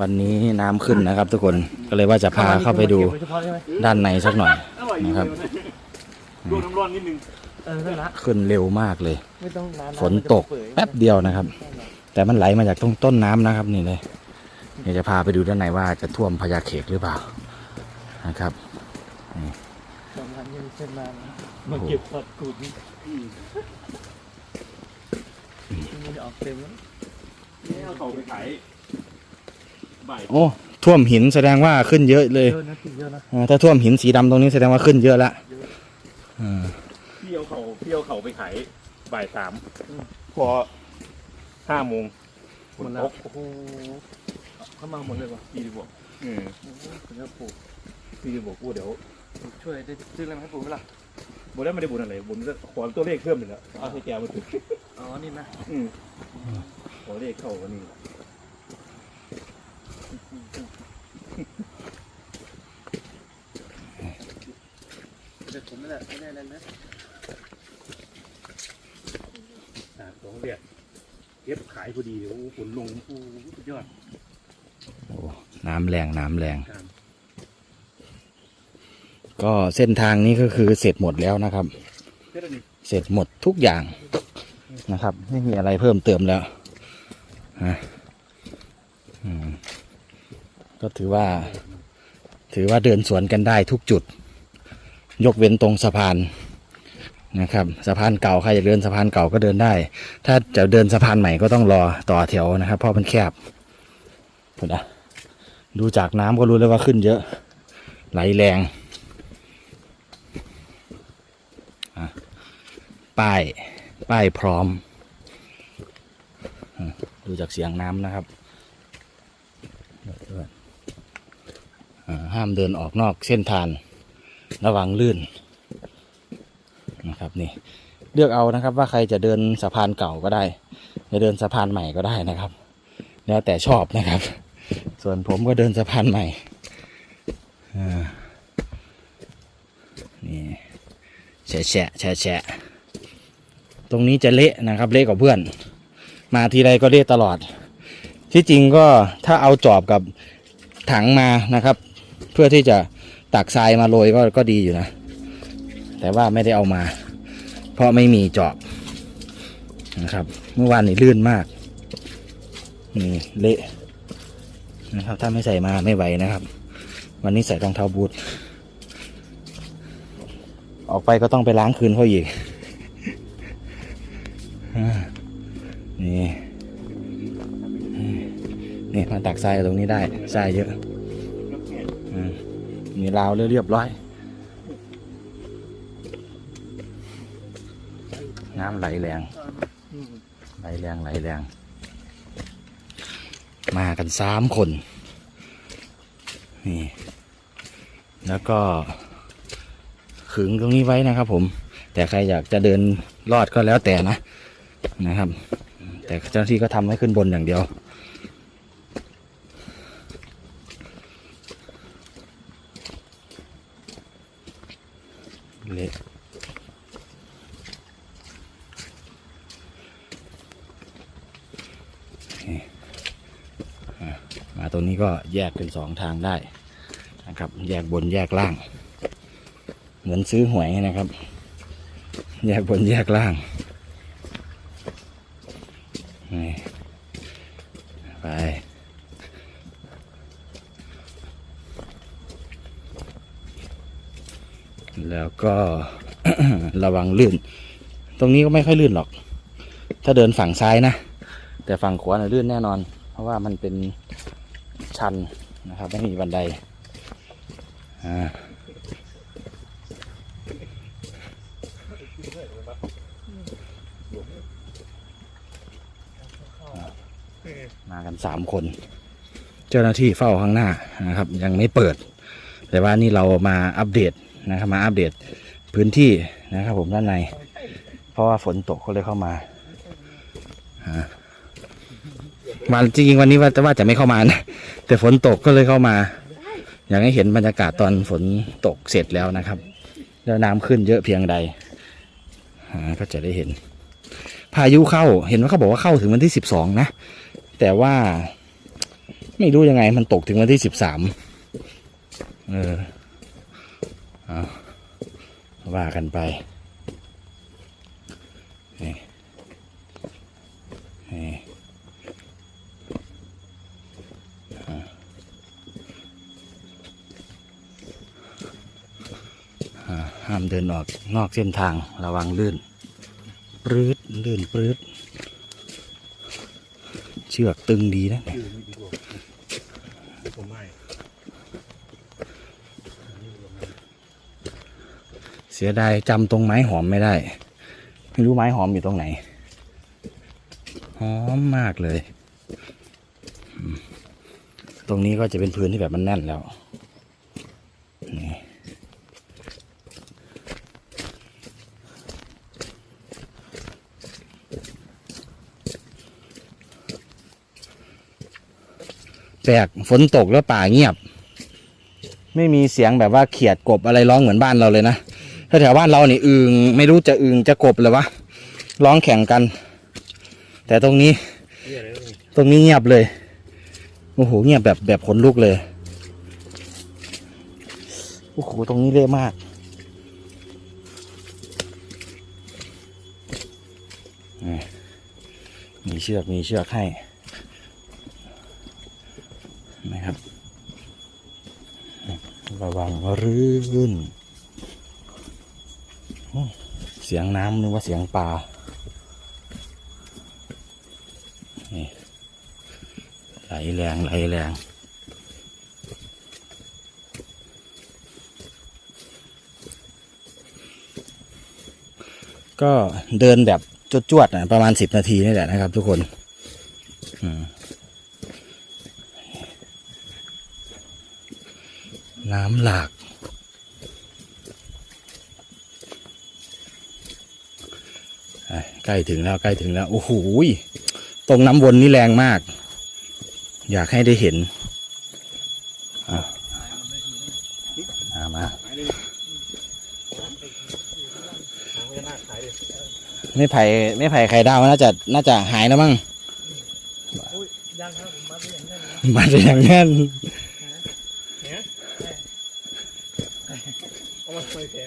วันนี้น้ำขึ้นนะครับ ทุกคนก็เลยว่าจะพาเข้าไปดูเก็บว้เฉพาะใช่ไหมด้านในสักหน่อยนะครับดูน้ำร้อนนิดนึงเออนั่นละขึ้นเร็วมากเลย ไม่ต้องนานๆฝนตกแป๊บเดียวนะครับ แต่มันไหลมาจากตรงต้นน้ำนะครับนี่เลยเดี๋ยวจะพาไปดูด้านในว่าจะท่วมพญาเขกหรือเปล่านะครับสองพันยังเส้นมามาเก็บสัตว์กูดนี่มันจะออกเต็มแล้วเอาเขาไปขายบ่าย โอ้ท่วมหินแสดงว่าขึ้นเยอะเลยเยอะนะถึงเยอะนะอ่าถ้าท่วมหินสีดำตรงนี้แสดงว่าขึ้นเยอะละอ่าพี่เอาเขาพี่เอาเขาไปขายบ่ายสามพอห้าโมงฝหมนดตแล้วกโอ้โหเข้ามาหมดเลยวะพี่บอกเออโอ้โหถึงจะปลูกพี่บอกกูเดี๋ยวช่วยได้ซื้ออะไรมาให้ปลูกไหมล่ะบุญแล้วไม่ได้บุญอะไรบุญก็ขอตัวเลขเพิ่มหนึ่งแล้วเอาให้แกมาถึงอ๋อนี่นะอืมขอเลขเข้าวันนี้ เดี๋ยวผมไม่ได้ไม่ได้แล้วนะอ่าสองเดือนเก็บขายพอดีโอ้โหฝนลงโอ้โหสุดยอดโอ้น้ำแรงน้ำแรง ครับก็เส้นทางนี้ก็คือเสร็จหมดแล้วนะครับเท่านี้เสร็จหมดทุกอย่างนะครับ ไม่มีอะไรเพิ่มเติมแล้วนะอืมก็ถือว่า ถือว่าเดินสวนกันได้ทุกจุด ยกเว้นตรงสะพานนะครับสะพานเก่าใครจะเดินสะพานเก่าก็เดินได้ ถ้าจะเดินสะพานใหม่ก็ต้องรอต่อแถวนะครับ เพราะมันแคบถูกนะดูจากน้ำก็รู้แล้วว่าขึ้นเยอะ ไหลแรงป้ายป้ายพร้อม ดูจากเสียงน้ำนะครับห้ามเดินออกนอกเส้นทาง ระวังลื่นนะครับนี่เลือกเอานะครับ ว่าใครจะเดินสะพานเก่าก็ได้ จะเดินสะพานใหม่ก็ได้นะครับ แล้วแต่ชอบนะครับ ส่วนผมก็เดินสะพานใหม่นี่แฉะแฉะแฉะแฉะตรงนี้จะเละนะครับ เละกับเพื่อน มาทีไรก็เละตลอด ที่จริงก็ถ้าเอาจอบกับถังมานะครับ เพื่อที่จะ ตักทรายมาโรยก็ก็ดีอยู่นะ แต่ว่าไม่ได้เอามา เพราะไม่มีจอบนะครับ เมื่อวานนี่ลื่นมากนี่เละนะครับ ถ้าไม่ใส่มาไม่ไหวนะครับ วันนี้ใส่รองเท้าบูทออกไปก็ต้องไปล้างคืนเขาอีกอ่านี่นี่มาตักทรายตรงนี้ได้ทรายเยอะ มีราวเรียบร้อย น้ำไหลแรง ไหลแรงไหลแรง มากันสามคน นี่ แล้วก็ขึงตรงนี้ไว้นะครับผม แต่ใครอยากจะเดินรอดก็แล้วแต่นะนะครับ แต่เจ้าหน้าที่ก็ทำให้ขึ้นบนอย่างเดียว เละมาตรงนี้ก็แยกเป็นสองทางได้นะครับ แยกบนแยกล่าง เหมือนซื้อหวยนะครับ แยกบนแยกล่างนี่ไป แล้วก็ระวังลื่น ตรงนี้ก็ไม่ค่อยลื่นหรอก ถ้าเดินฝั่งซ้ายนะ แต่ฝั่งขวาน่ะลื่นแน่นอน เพราะว่ามันเป็นชันนะครับ ไม่มีบันไดอ่ามากันสามคน เจ้าหน้าที่เฝ้าข้างหน้านะครับ ยังไม่เปิด แต่ว่านี่เรามาอัปเดต นะครับมาอัปเดตพื้นที่นะครับผมด้านใน เพราะว่าฝนตกก็เลยเข้ามาอ่าวันจริงๆวันนี้ว่าจะว่าจะไม่เข้ามานะแต่ฝนตกก็เลยเข้ามา อยากให้เห็นบรรยากาศตอนฝนตกเสร็จแล้วนะครับ แล้วน้ำขึ้นเยอะเพียงใดก็จะได้เห็น พายุเข้าเห็นว่าเขาบอกว่าเข้าถึงวันที่สิบสองนะ แต่ว่าไม่รู้ยังไงมันตกถึงวันที่สิบสามเออ ว่ากันไปนี่นี่ห้ามเดินออกนอกเส้นทางระวังลื่นปรืดลื่นปรืดเชือกตึงดีนะเนี่ย ยืนไม่ดีกว่าผมไม่ เสียดายจำตรงไม้หอมไม่ได้ ไม่รู้ไม้หอมอยู่ตรงไหน หอมมากเลย ตรงนี้ก็จะเป็นพื้นที่แบบมันแน่นแล้วนี่แปลกฝนตกแล้วป่าเงียบ ไม่มีเสียงแบบว่าเขียดกบอะไรร้องเหมือนบ้านเราเลยนะ ถ้าแถวบ้านเราเนี่อึงไม่รู้จะอึงจะกบเลยวะร้องแข่งกัน แต่ตรงนี้ ตรงนี้เงียบเลยโอ้โหเงียบแบบแบบขนลุกเลยโอ้โหตรงนี้เละมาก มีเชือกมีเชือกให้นะครับ ระวังรื่น สียงน้ำนึกว่าเสียงปลาไหลแรงไหลแรงก็เดินแบบจวดๆนะประมาณสิบนาทีนี่แหละนะครับทุกคนน้ำหลาก อะ ใกล้ถึงแล้วใกล้ถึงแล้วโอ้โหยตรงน้ำวนนี่แรงมาก อยากให้ได้เห็นอะมามาหายเลยหางพญานาคหายเลยไม่ไผ่ไม่ไผ่ไข่ดาวน่าจะน่าจะหายแล้วมั้งอุ้ยยังครับผมมาที่อย่างนั้นเลยมาจะอย่างนั้นเนี่ยเอามาไปแผล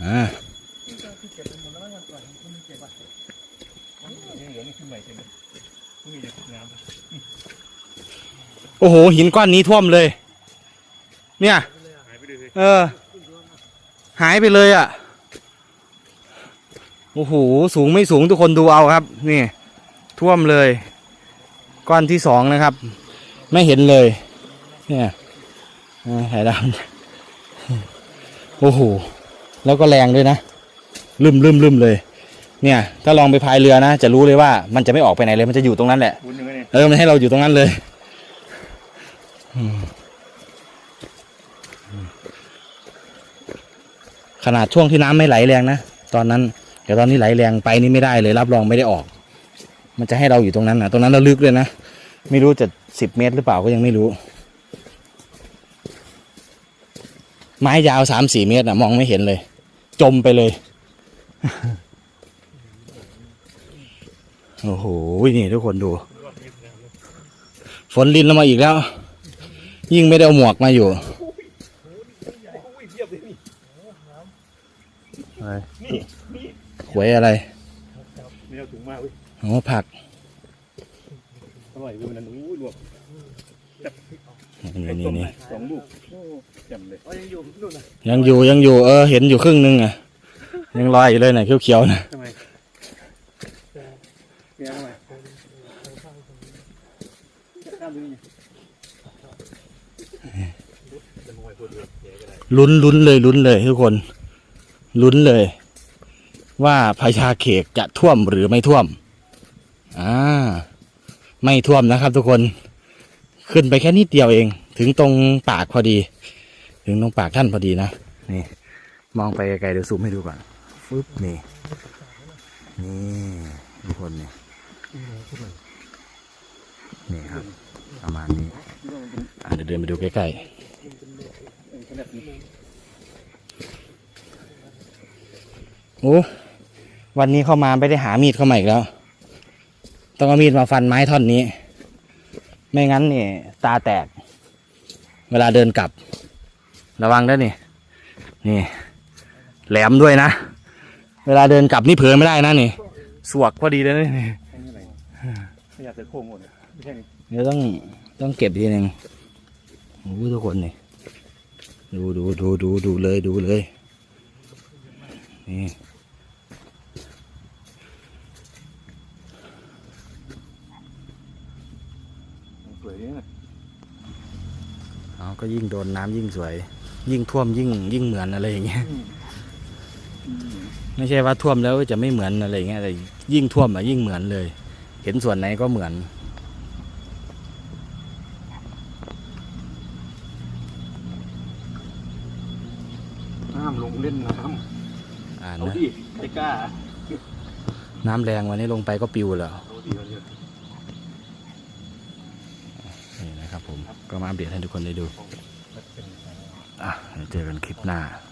อ่า ที่เก็บไปหมดแล้ววันก่อนคุณมีเก็บอะ ยังเหลือนี่ขึ้นใหม่ใช่ไหมนี่จะน้ำ โอ้โห หินก้อนนี้ท่วมเลย เนี่ย เออ หายไปเลยอะ โอ้โห สูงไม่สูงทุกคนดูเอาครับ นี่ ท่วมเลย ก้อนที่สองนะครับ ไม่เห็นเลย เนี่ยหายดาวโอ้โห แล้วก็แรงด้วยนะ ลืมลืมลืมเลย เนี่ย ถ้าลองไปพายเรือนะ จะรู้เลยว่ามันจะไม่ออกไปไหนเลย มันจะอยู่ตรงนั้นแหละบุญยังไงเนี่ยเออมันให้เราอยู่ตรงนั้นเลยอืมขนาดช่วงที่น้ำไม่ไหลแรงนะตอนนั้นแต่ตอนนี้ไหลแรงไปนี่ไม่ได้เลยรับรองไม่ได้ออก มันจะให้เราอยู่ตรงนั้นนะตรงนั้นเราลึกเลยนะไม่รู้จะสิบเมตรหรือเปล่าก็ยังไม่รู้ ไม้ยาวสามสี่เมตรนะมองไม่เห็นเลย จมไปเลย โอ้โห นี่ทุกคนดู ฝนลินลงมาอีกแล้ว ยิ่งไม่ได้เอาหมวกมาอยู่อะไรหวยอะไรไม่เอาถุงมาเว้ยโอ้ผัก อร่อยเลยวันนั้นอู้รวมนี่นี่นี่สองลูกจ่มเลยยังอยู่ยังอยู่ เออ เห็นอยู่ครึ่งนึงอะ ยังลอยอยู่เลยนะเขียวๆนะทำไมเนี่ยทำไมข้ามไปนี่จะมวยวเดียวเดี๋ยวก็ได้ลุ้นลุ้นเลยลุ้นเลยทุกคน ลุ้นเลย ว่าพญาเขกจะท่วมหรือไม่ท่วมอ่าไม่ท่วมนะครับ ทุกคน ขึ้นไปแค่นิดเดียวเอง ถึงตรงปากพอดี ถึงตรงปากท่านพอดีนะนี่ มองไปไกลๆเดี๋ยวซูมให้ดูก่อน ฟึบนี่นี่ทุกคนนี่นี่ครับ ประมาณนี้อะเดี๋ยวเดินไปดูใกล้ๆโอ้วันนี้เข้ามาไม่ได้หามีดเข้ามาอีกแล้ว ต้องเอามีดมาฟันไม้ท่อนนี้ ไม่งั้นนี่ตาแตก เวลาเดินกลับ ระวังด้วยนี่ นี่ แหลมด้วยนะ เวลาเดินกลับนี่เผลอไม่ได้นะนี่ สวกพอดีเลยนะนี่อันนี้อะไรไม่อยากจะโค้งหมดเลยไม่ใช่นี่เดี๋ยวต้องต้องเก็บทีหนึ่งโอ้โหทุกคนนี่ดูดูดูดูดูเลยดูเลย นี่สวยดีนะเอาก็ยิ่งโดนน้ำยิ่งสวย ยิ่งท่วมยิ่งยิ่งเหมือนอะไรอย่างเงี้ย ไม่ใช่ว่าท่วมแล้วจะไม่เหมือนอะไรอย่างเงี้ยแต่ยิ่งท่วมอะยิ่งเหมือนเลย เห็นส่วนไหนก็เหมือนน้ำลงเล่นน้อ่าำเอานะดิไม่กล้าน้ำแรงวันนี้ลงไปก็ปิวแล้ว เอาดิเอาดินี่นะครับผมก็มาอัปเดตให้ทุกคนได้ดู อะเดี๋ยวเจอกันคลิปหน้าเ